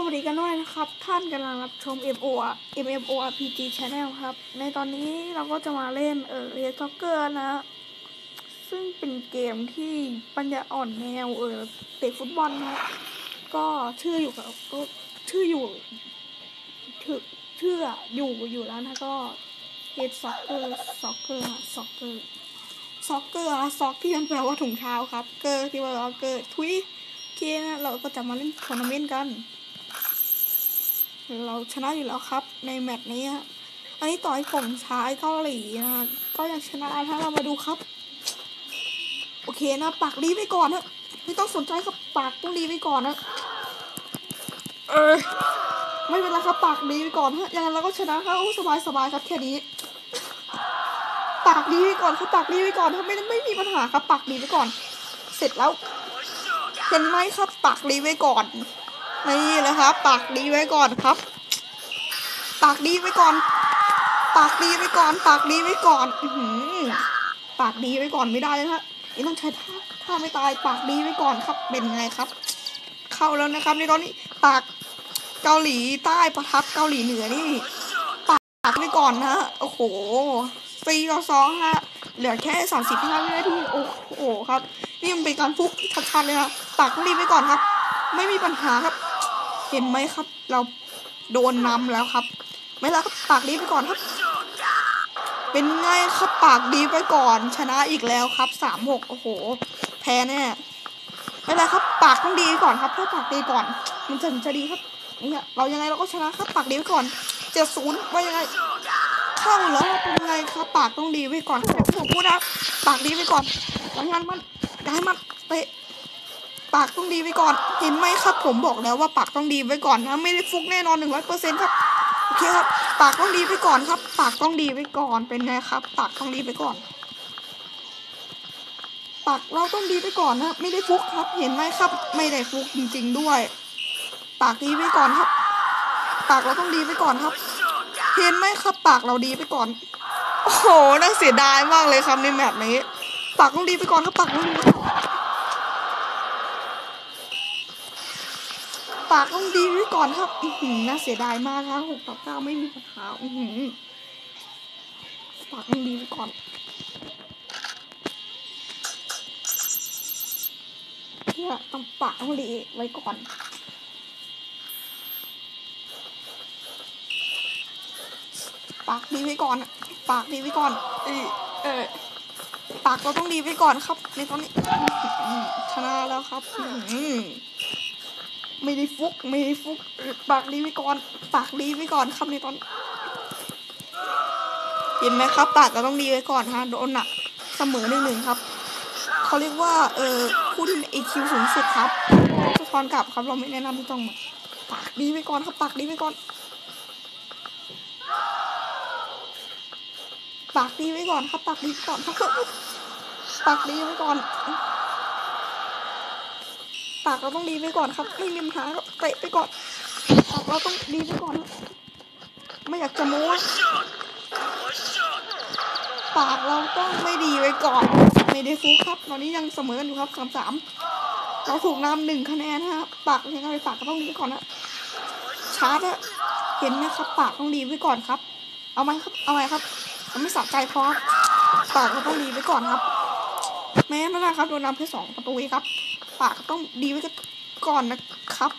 สวัสดีกันด้วยนะครับ ท่านกำลังรับชม MO MMO RPG Channel ครับ ในตอนนี้เราก็จะมาเล่นเออเรียซ็อกเกอร์นะ ซึ่งเป็นเกมที่ปัญญาอ่อนแนวเออเตะฟุตบอลนะก็ชื่ออยู่กับก็ชื่ออยู่ชื่อชื่ออยู่อยู่แล้วนะก็เฮดซ็อกเกอร์ซ็อกเกอร์ซ็อกเกอร์ซ็อกเกอร์ซ็อกที่มันแปลว่าถุงเท้าครับ เกอร์ที่ว่าเกอร์ทุยโอเคนะเราก็จะมาเล่นทัวร์นาเมนต์กัน เราชนะอยู่แล้วครับ ในแมตช์นี้ฮะอันนี้ต่อยผมชาเกาหลีนะก็ยังชนะถ้าเรามาดูครับ โอเคนะปากรีไว้ก่อนนะไม่ต้องสนใจครับปากต้องรีไว้ก่อนนะเออไม่เป็นไรครับปากรีไว้ก่อนฮะยังไงเราก็ชนะครับโอ้สบายสบายครับแค่นี้ ปากดีไว้ก่อนครับปากดีไว้ก่อนถ้าไม่ไม่มีปัญหาครับปากดีไว้ก่อน เสร็จแล้วเห็นไหมครับปากดีไว้ก่อน นี่แหละครับปากดีไว้ก่อนครับ ปากดีไว้ก่อน ปากดีไว้ก่อน ปากดีไว้ก่อนอือหือปากดีไว้ก่อนไม่ได้เลยฮะนี่ต้องใช้ท่าท่าไม่ตายปากดีไว้ก่อนครับ เป็นไงครับ เข้าแล้วนะครับในตอนนี้ปากเกาหลีใต้ประทับเกาหลีเหนือนี่ ปากไว้ก่อนนะโอ้โหสี่ต่อสองฮะเหลือแค่สามสิบห้าวินาทีโอ้โหครับ นี่มันเป็นการฟุกชัดๆเลยครับปากรีบไว้ก่อนครับ ไม่มีปัญหาครับ เห็นไหมครับ เราโดนนำแล้วครับ ไม่แล้วครับปากดีไปก่อนครับ เป็นไงครับปากดีไปก่อน ชนะอีกแล้วครับสามหกโอ้โห แพ้แน่ไม่เป็นไรครับ ปากต้องดีไปก่อนครับถ้าปากดีก่อน มันจะจะดีครับนี่เรายังไงเราก็ชนะครับปากดีไปก่อนเจ็ดศูนย์ว่ายังไงเข้าแล้วเป็นไงครับ ปากต้องดีไว้ก่อนผมพูดนะปากดีไว้ก่อนแล้วงานมันได้มันเตะ ปากต้องดีไว้ก่อน เห็นไหมครับ ผมบอกแล้วว่าปากต้องดีไว้ก่อนนะไม่ได้ฟุกแน่นอนหนึ่งร้อยเปอร์เซ็นต์ครับโอเคครับ ปากต้องดีไว้ก่อนครับ ปากต้องดีไว้ก่อนเป็นไงครับ ปากต้องดีไว้ก่อน ปากเราต้องดีไว้ก่อนนะไม่ได้ฟุกครับ เห็นไหมครับ ไม่ได้ฟุกจริง ๆด้วย ปากดีไว้ก่อนครับ ปากเราต้องดีไว้ก่อนครับ เห็นไหมครับ ปากเราดีไปก่อนโอ้โหน่าเสียดายมากเลยครับในแมตช์นี้ ปากต้องดีไปก่อนครับปากต้องดีป ปากต้องดีไว้ก่อนครับ อืน่าเสียดายมากครับหกต่อเก้าไม่มีปัญหาอืปากต้องดีไว้ก่อนเนี่ยต้องปากต้องดีไว้ก่อนปากดีไว้ก่อนอะปากดีไว้ก่อน เออเออปากเราต้องดีไว้ก่อนครับ ในตอนนี้ชนะแล้วครับ อื้อหือ ไม่ได้ฟุกไม่ได้ฟุกปากดีไว้ก่อนปากดีไว้ก่อนครับในตอนเห็นไหมครับปากเราต้องดีไว้ก่อนฮะโดนหนักเสมอหนึ่งหนึ่งครับเขาเรียกว่าเออผู้ที่มี IQ สูงสุดครับสะท้อนกลับครับเราไม่แนะนำที่ต้องปากดีไว้ก่อนครับปากดีไว้ก่อนปากดีไว้ก่อนครับปากดีไว้ก่อนครับปากดีไว้ก่อน ปากเราต้องดีไว้ก่อนครับ ไม่มีปัญหาเตะไปก่อนปากเราต้องดีไว้ก่อน ไม่อยากจะโม้ปากเราต้องไม่ดีไว้ก่อน ไม่ได้ฟูครับ ตอนนี้ยังเสมอกันอยู่ครับสามสามเราถูกนำหนึ่งคะแนนฮะปากยังไงปากก็ต้องดีไว้ก่อนนะชาร์จอะเห็นไหมครับ ปากต้องดีไว้ก่อนครับ เอาไหมครับ เอาไหมครับมันไม่สะใจพอครับปากเราต้องดีไว้ก่อนครับ แม้นั่นนะครับโดนนำแค่สองประตูครับ ปากต้องดีไว้ก่อนนะครับ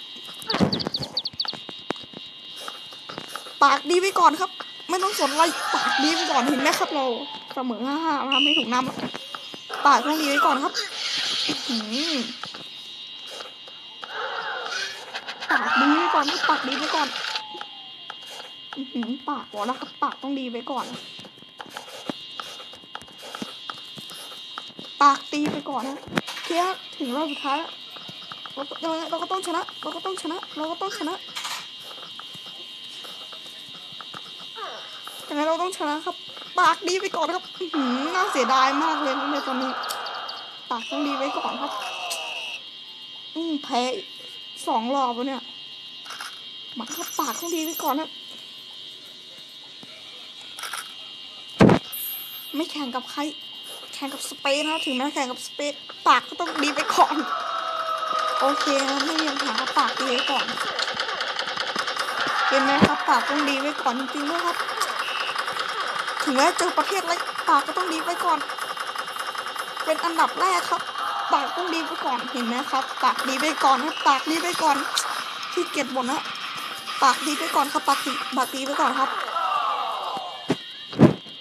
ปากดีไว้ก่อนครับ ไม่ต้องสนอะไรปากดีไว้ก่อนเห็นไหมครับ เราเสมอห้าห้าทำไม่ถูกน้ำปากต้องดีไว้ก่อนครับหือปากดีไว้ก่อนครับปากดีไว้ก่อนหือปากบอกแล้วครับปากต้องดีไว้ก่อน ปากตีไปก่อนนะเคียถึงรอบสุดท้ายแล้วเรายังไงเราก็ต้องชนะ เราก็ต้องชนะ เราก็ต้องชนะยังไงเราต้องชนะครับ ปากดีไปก่อนครับน่าเสียดายมากเลยในตอนนี้ ปากต้องดีไว้ก่อนครับ อืมแพ้สองรอบแล้วเนี่ยมาครับปากต้องดีไว้ก่อนครับไม่แข่งกับใคร ข่งกับสเปนนะถึงแม้แข่งกับสเปนปากก็ต้องดีไปก่อน โอเคนะไม่มีปัญหาปากดีไว้ก่อนเห็นไหมครับปากต้องดีไว้ก่อนจริงๆด้วยครับ ถึงแม้เจอประเทศไรปากก็ต้องดีไว้ก่อน เป็นอันดับแรกครับ ปากต้องดีไว้ก่อนเห็นไหมครับ ปากดีไว้ก่อนครับปากดีไว้ก่อนที่เกียจบ่นนะปากดีไว้ก่อนครับปากดีปากดีไว้ก่อนครับ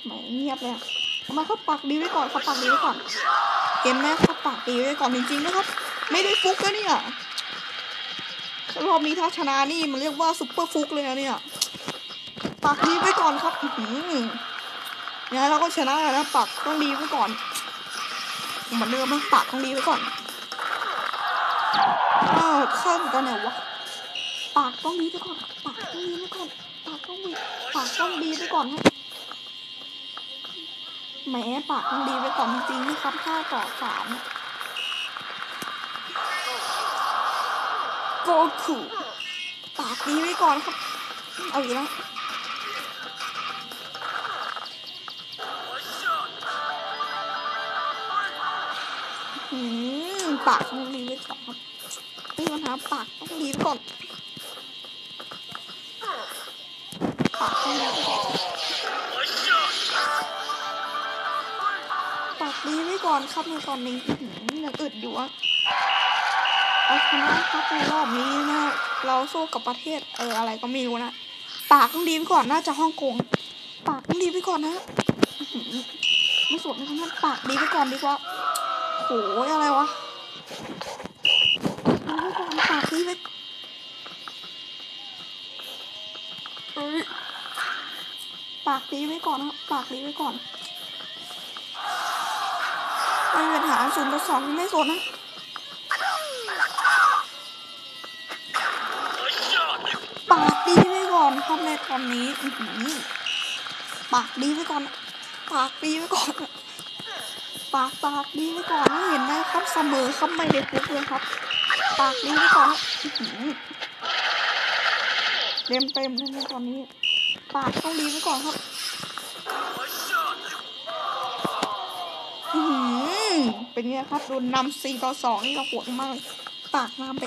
ไม่เงียบเลย อะเอามาครับปากดีไว้ก่อนครับปากดีไว้ก่อนเห็นไหมครับปากดีไว้ก่อนจริงๆนะครับ ไม่ได้ฟุกนะเนี่ยรอบนี้ถ้าชนะนี่มันเรียกว่าซุปเปอร์ฟุกเลยนะเนี่ย ปากดีไว้ก่อนครับอื้อหือยังไงเราก็ชนะนะปากต้องดีไว้ก่อนเหมือนเดิมนะปากต้องดีไว้ก่อนอ้าวเข้ามกันเนี่ยวะปากต้องดีไว้ก่อนครับปากต้องดีไว้ก่อน ปากต้องดีปากต้องดีไว้ก่อนครับ แหมปากต้องดีไว้ก่อนจริงๆนะครับห้าต่อสามโกคูปากดีไว้ก่อนครับ เอาอีกแล้วอืมปากต้องดีไว้ก่อนครับไม่มีปัญหาปากต้องดีไว้ก่อนปากต้องดี ก่อนครับในตอนนี้ยังอึดอยู่อะเอาชนะครับในรอบนี้นะเราสู้กับประเทศเอออะไรก็ไม่รู้นะปากต้องดีไว้ก่อนน่าจะฮ่องกงปากต้องดีไว้ก่อนนะไม่สนนะครับนั่นปากดีไว้ก่อนดีกว่าโหยอะไรวะปากดีไว้เอ้ยปากดีไว้ก่อนนะปากดีไว้ก่อน ไม่มีปัญหาศูนย์ต่อสองไม่สนนะปากดีไว้ก่อนครับในตอนนี้ปากดีไว้ก่อน ปากดีไว้ก่อน ปากปากดีไว้ก่อนนะเห็นไหมครับเสมอครับไม่ได้ฟุกเลยครับ ปากดีไว้ก่อนเต็มเต็มเลยตอนนี้ ปากต้องดีไว้ก่อนครับ เป็นไงครับโดนนำสี่ต่อสองนี่เราปวดมากปากนำไป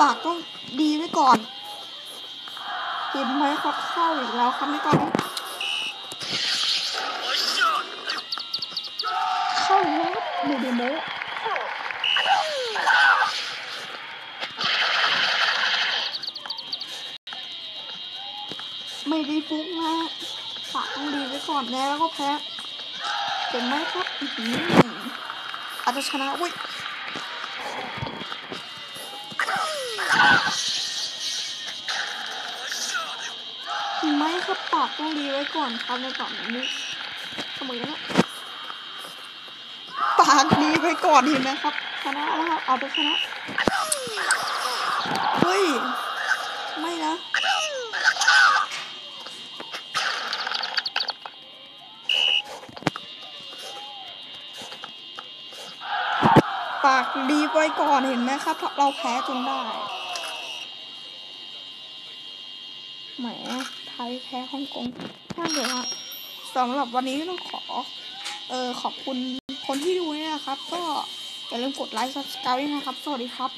ปากต้องดีไว้ก่อนเห็นไหมครับเข้าอีกแล้วครับในตอนนี้เข้าแล้วโมเดโมไม่ได้ฟุกนะปากต้องดีไว้ก่อนแน่แล้วก็แพ้เห็นไหมครับอือ หืออาจจะชนะอุ้ยเห็นไหมครับปากต้องดีไว้ก่อนครับในตอนนี้เสมอแล้วปากดีไปก่อนเห็นไหมครับชนะแล้วครับเอาไปชนะเฮ้ยไม่นะ ปากดีไว้ก่อนเห็นไหมครับ เราแพ้จนได้แหมไทยแพ้ฮ่องกงน่างเถอะครับสำหรับวันนี้ต้องขอ เออขอบคุณคนที่ดูเนี่ยนะครับ ก็อย่าลืมกดไลค์ subscribe ด้วยนะครับ สวัสดีครับ